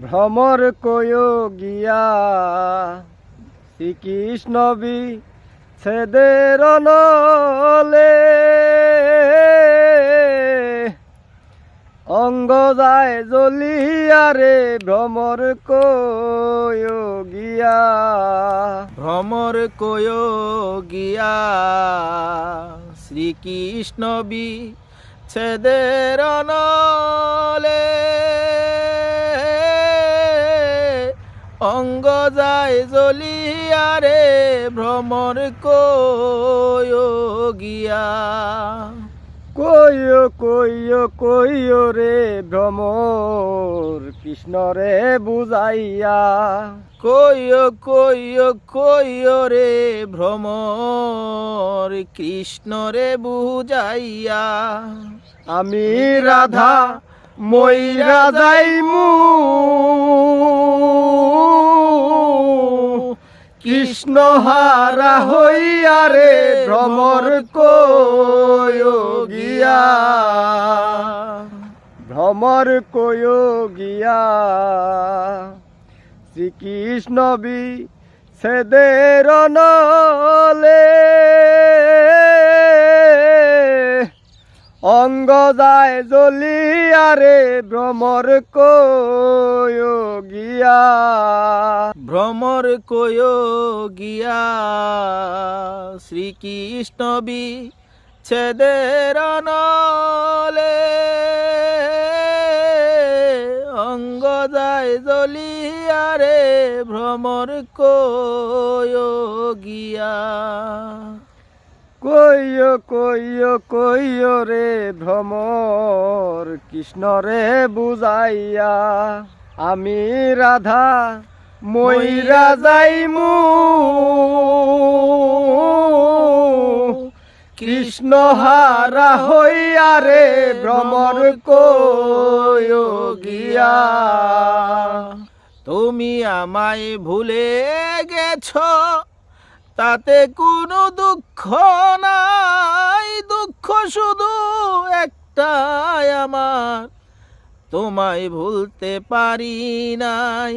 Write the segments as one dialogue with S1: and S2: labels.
S1: ভ্রমর কয় গিয়া। শ্রীকৃষ্ণ বি ছেদের নলে। অঙ্গ যায় জ্বলিয়া রে, ভ্রমর কয় গিয়া।
S2: ভ্রমর কয় গিয়া। শ্রীকৃষ্ণ বি ছেদের অঙ্গ যায় জ্বলিয়া রে ভ্রমর কয় গিয়া।
S1: কইও কইও কইও রে ভ্রমর কৃষ্ণ রে বুঝাইয়া।
S2: কইও কইও কইও রে ভ্রমর কৃষ্ণ রে বুঝাইয়া।
S1: আমি রাধা ময়রা যাইমু। কৃষ্ণ হারা হইয়া রে ভ্রমর গিয়া। ভ্রমর গিয়া। শ্রীকৃষ্ণ বি সেদের নলে অঙ্গ যায় জ্বলিয়া রে ভ্রমর গিয়া।
S2: ভ্রমর কয় গিয়া শ্রীকৃষ্ণ বি ছেদের নলে অঙ্গ যায় জ্বলিয়া রে, ভ্রমর কয় গিয়া।
S1: কইয় কইয় কইয় রে ভ্রমর, কৃষ্ণ রে বুঝাইয়া, আমি রাধা ময়রা যাইমু। কৃষ্ণ হারা হইয়া রে ভ্রমর কয়
S2: তুমি আমায় ভুলে গেছ, তাতে কোনো দুঃখ নাই। দুঃখ শুধু একটাই আমার, তোমায় ভুলতে পারি নাই।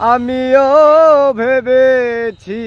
S1: আমিও ভেবেছি।